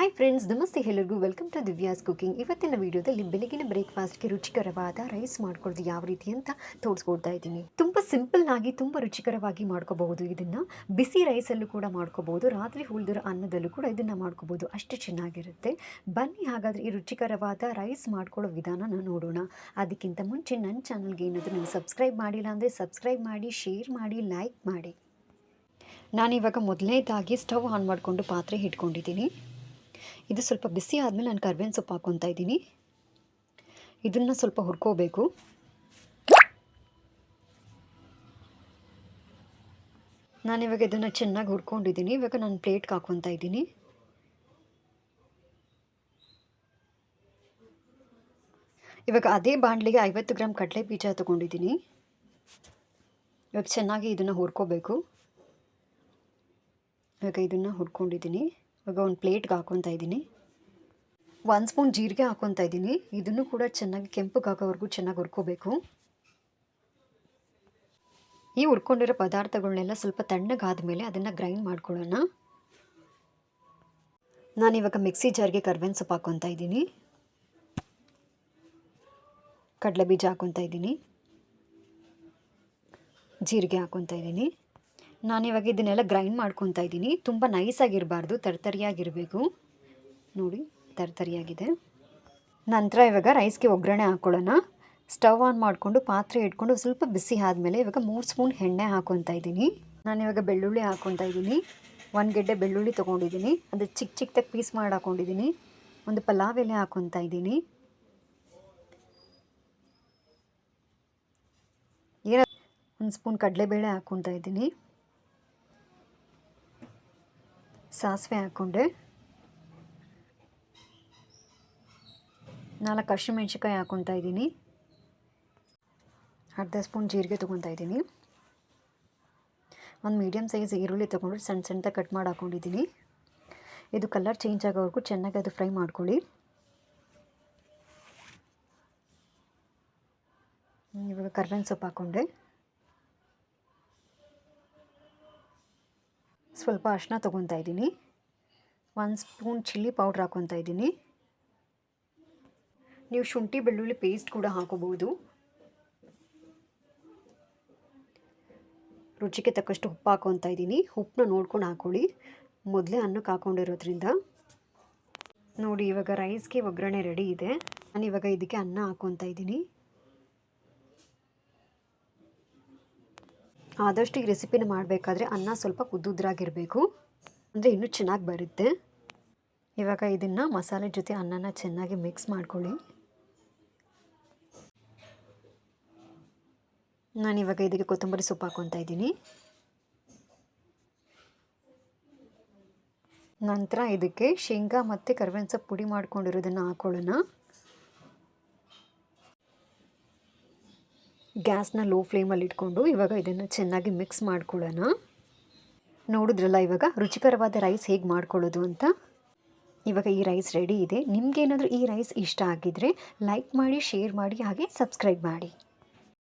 Hi friends ನಮಸ್ತೆ ಎಲ್ಲರಿಗೂ. Welcome to Divya's cooking ಇವತ್ತಿನ ವಿಡಿಯೋದಲ್ಲಿ ಬೆಳಗಿನ ಬ್ರೇಕ್ಫಾಸ್ಟ್ಗೆ ರುಚಿಕರವಾದ ರೈಸ್ ಮಾಡ್ಕೊಳ್ಳೋದು ಯಾವ ರೀತಿ ಅಂತ ತೋರಿಸ್ಕೊಡ್ತಾ ಇದ್ದೀನಿ. ತುಂಬ ಸಿಂಪಲ್ ಆಗಿ ತುಂಬ ರುಚಿಕರವಾಗಿ ಮಾಡ್ಕೋಬಹುದು. ಇದನ್ನು ಬಿಸಿ ರೈಸಲ್ಲೂ ಕೂಡ ಮಾಡ್ಕೋಬಹುದು. ರಾತ್ರಿ ಉಳಿದಿರೋ ಅನ್ನದಲ್ಲೂ ಕೂಡ ಇದನ್ನು ಮಾಡ್ಕೋಬಹುದು. ಅಷ್ಟು ಚೆನ್ನಾಗಿರುತ್ತೆ. ಬನ್ನಿ ಹಾಗಾದರೆ ಈ ರುಚಿಕರವಾದ ರೈಸ್ ಮಾಡ್ಕೊಳ್ಳೋ ವಿಧಾನನ ನೋಡೋಣ. ಅದಕ್ಕಿಂತ ಮುಂಚೆ ನನ್ನ ಚಾನಲ್ಗೆ ಏನಾದರೂ ನೀವು ಸಬ್ಸ್ಕ್ರೈಬ್ ಮಾಡಿಲ್ಲ ಅಂದರೆ ಸಬ್ಸ್ಕ್ರೈಬ್ ಮಾಡಿ ಶೇರ್ ಮಾಡಿ ಲೈಕ್ ಮಾಡಿ. ನಾನಿವಾಗ ಮೊದಲನೇದಾಗಿ ಸ್ಟವ್ ಆನ್ ಮಾಡಿಕೊಂಡು ಪಾತ್ರೆ ಇಟ್ಕೊಂಡಿದ್ದೀನಿ. ಇದು ಸ್ವಲ್ಪ ಬಿಸಿ ಆದಮೇಲೆ ನಾನು ಕರ್ಬೇವಿನ ಸೊಪ್ಪು ಹಾಕ್ಕೊತಾ ಇದ್ದೀನಿ. ಇದನ್ನು ಸ್ವಲ್ಪ ಹುರ್ಕೋಬೇಕು. ನಾನಿವಾಗ ಇದನ್ನು ಚೆನ್ನಾಗಿ ಹುರ್ಕೊಂಡಿದ್ದೀನಿ. ಇವಾಗ ನಾನು ಪ್ಲೇಟ್ಗೆ ಹಾಕ್ಕೊತಾ ಇದ್ದೀನಿ. ಇವಾಗ ಅದೇ ಬಾಣಲಿಗೆ ಐವತ್ತು ಗ್ರಾಮ್ ಕಡಲೆ ಬೀಜ ತೊಗೊಂಡಿದ್ದೀನಿ. ಇವಾಗ ಚೆನ್ನಾಗಿ ಇದನ್ನು ಹುರ್ಕೋಬೇಕು. ಇವಾಗ ಇದನ್ನು ಹುರ್ಕೊಂಡಿದ್ದೀನಿ. ಇವಾಗ ಒಂದು ಪ್ಲೇಟ್ಗೆ ಹಾಕೊತಾ ಇದ್ದೀನಿ. ಒಂದು ಸ್ಪೂನ್ ಜೀರಿಗೆ ಹಾಕೊತಾ ಇದ್ದೀನಿ. ಇದನ್ನು ಕೂಡ ಚೆನ್ನಾಗಿ ಕೆಂಪಗೆ ಹಾಕೋವರೆಗೂ ಚೆನ್ನಾಗಿ ಹುರ್ಕೋಬೇಕು. ಈ ಹುರ್ಕೊಂಡಿರೋ ಪದಾರ್ಥಗಳನ್ನೆಲ್ಲ ಸ್ವಲ್ಪ ತಣ್ಣಗಾದ ಮೇಲೆ ಅದನ್ನು ಗ್ರೈಂಡ್ ಮಾಡ್ಕೊಳ್ಳೋಣ. ನಾನಿವಾಗ ಮಿಕ್ಸಿ ಜಾರ್ಗೆ ಕರ್ಬೇವಿನ ಸೊಪ್ಪು ಹಾಕ್ಕೊತಾ ಇದ್ದೀನಿ. ಕಡಲೆ ಬೀಜ ಹಾಕ್ಕೊತಾ ಇದ್ದೀನಿ. ಜೀರಿಗೆ ಹಾಕ್ಕೊತಾ ಇದ್ದೀನಿ. ನಾನಿವಾಗ ಇದನ್ನೆಲ್ಲ ಗ್ರೈಂಡ್ ಮಾಡ್ಕೊತಾ ಇದ್ದೀನಿ. ತುಂಬ ನೈಸಾಗಿರಬಾರ್ದು ತರ್ತರಿಯಾಗಿರಬೇಕು. ನೋಡಿ, ತರ್ತರಿಯಾಗಿದೆ. ನಂತರ ಇವಾಗ ರೈಸ್ಗೆ ಒಗ್ಗರಣೆ ಹಾಕ್ಕೊಳ್ಳೋಣ ಸ್ಟವ್ ಆನ್ ಮಾಡಿಕೊಂಡು ಪಾತ್ರೆ ಇಟ್ಕೊಂಡು ಸ್ವಲ್ಪ ಬಿಸಿ ಆದಮೇಲೆ ಇವಾಗ ಮೂರು ಸ್ಪೂನ್ ಎಣ್ಣೆ ಹಾಕ್ಕೊತಾ ಇದ್ದೀನಿ. ನಾನಿವಾಗ ಬೆಳ್ಳುಳ್ಳಿ ಹಾಕ್ಕೊತಾ ಇದ್ದೀನಿ. ಒಂದು ಗೆಡ್ಡೆ ಬೆಳ್ಳುಳ್ಳಿ ತೊಗೊಂಡಿದ್ದೀನಿ. ಅದು ಚಿಕ್ಕ ಚಿಕ್ಕದಾಗಿ ಪೀಸ್ ಮಾಡಿ ಹಾಕೊಂಡಿದ್ದೀನಿ. ಒಂದು ಪಲಾವ್ ಎಲೆ ಹಾಕ್ಕೊತಾ ಇದ್ದೀನಿ. ಏನ ಒಂದು ಸ್ಪೂನ್ ಕಡಲೆಬೇಳೆ ಹಾಕ್ಕೊತಾ ಇದ್ದೀನಿ. ಸಾಸಿವೆ ಹಾಕ್ಕೊಂಡೆ. ನಾಲ್ಕು ಹಸಿಮೆಣ್ಸಿಕಾಯಿ ಹಾಕ್ಕೊತಾ ಇದ್ದೀನಿ. ಅರ್ಧ ಸ್ಪೂನ್ ಜೀರಿಗೆ ತೊಗೊತಾ ಇದ್ದೀನಿ. ಒಂದು ಮೀಡಿಯಮ್ ಸೈಜ್ ಈರುಳ್ಳಿ ತೊಗೊಂಡು ಸಣ್ಣ ಸಣ್ಣದಾಗಿ ಕಟ್ ಮಾಡಿ ಹಾಕ್ಕೊಂಡಿದ್ದೀನಿ ಇದು ಕಲರ್ ಚೇಂಜ್ ಆಗೋವರೆಗೂ ಚೆನ್ನಾಗಿ ಅದು ಫ್ರೈ ಮಾಡ್ಕೊಳ್ಳಿ. ಇವಾಗ ಕರ್ಬೇವಿನ ಸೊಪ್ಪು ಹಾಕ್ಕೊಂಡೆ. ಸ್ವಲ್ಪ ಅರಿಶಿನ ತೊಗೊತಾ ಇದ್ದೀನಿ. ಒಂದು ಸ್ಪೂನ್ ಚಿಲ್ಲಿ ಪೌಡ್ರ್ ಹಾಕ್ಕೊತಾ ಇದ್ದೀನಿ. ನೀವು ಶುಂಠಿ, ಬೆಳ್ಳುಳ್ಳಿ ಪೇಸ್ಟ್ ಕೂಡ ಹಾಕೋಬೋದು ರುಚಿಗೆ ತಕ್ಕಷ್ಟು ಉಪ್ಪು ಹಾಕೊತಾ ಇದ್ದೀನಿ. ಉಪ್ಪನ್ನ ನೋಡ್ಕೊಂಡು ಹಾಕ್ಕೊಳ್ಳಿ ಮೊದಲೇ ಅನ್ನಕ್ಕೆ ಹಾಕೊಂಡಿರೋದ್ರಿಂದ. ನೋಡಿ, ಇವಾಗ ರೈಸ್ಗೆ ಒಗ್ಗರಣೆ ರೆಡಿ ಇದೆ. ನಾನು ಇವಾಗ ಇದಕ್ಕೆ ಅನ್ನ ಹಾಕ್ಕೊತಾ ಇದ್ದೀನಿ. ಆದಷ್ಟು ಈ ರೆಸಿಪಿನ ಮಾಡಬೇಕಾದ್ರೆ ಅನ್ನ ಸ್ವಲ್ಪ ಕುದ್ದುದ್ರಾಗಿರಬೇಕು. ಅಂದರೆ ಇನ್ನೂ ಚೆನ್ನಾಗಿ ಬರುತ್ತೆ. ಇವಾಗ ಇದನ್ನು ಮಸಾಲೆ ಜೊತೆ ಅನ್ನನ ಚೆನ್ನಾಗಿ ಮಿಕ್ಸ್ ಮಾಡ್ಕೊಳ್ಳಿ. ಇವಾಗ ಇದಕ್ಕೆ ಕೊತ್ತಂಬರಿ ಸೊಪ್ಪು ಹಾಕ್ಕೊತಾ ಇದ್ದೀನಿ. ನಂತರ ಇದಕ್ಕೆ ಶೇಂಗಾ ಮತ್ತು ಕರಿಬೇವಿನ ಸೊಪ್ಪು ಪುಡಿ ಮಾಡ್ಕೊಂಡಿರೋದನ್ನು ಹಾಕ್ಕೊಳ್ಳೋಣ ಗ್ಯಾಸ್ನ ಲೋ ಫ್ಲೇಮಲ್ಲಿ ಇಟ್ಕೊಂಡು ಇವಾಗ ಇದನ್ನು ಚೆನ್ನಾಗಿ ಮಿಕ್ಸ್ ಮಾಡ್ಕೊಳ್ಳೋಣ. ನೋಡಿದ್ರಲ್ಲ ಇವಾಗ ರುಚಿಕರವಾದ ರೈಸ್ ಹೇಗೆ ಮಾಡ್ಕೊಳ್ಳೋದು ಅಂತ? ಇವಾಗ ಈ ರೈಸ್ ರೆಡಿ ಇದೆ. ನಿಮಗೇನಾದರೂ ಈ ರೈಸ್ ಇಷ್ಟ ಆಗಿದ್ದರೆ ಲೈಕ್ ಮಾಡಿ, ಶೇರ್ ಮಾಡಿ, ಹಾಗೆ ಸಬ್ಸ್ಕ್ರೈಬ್ ಮಾಡಿ.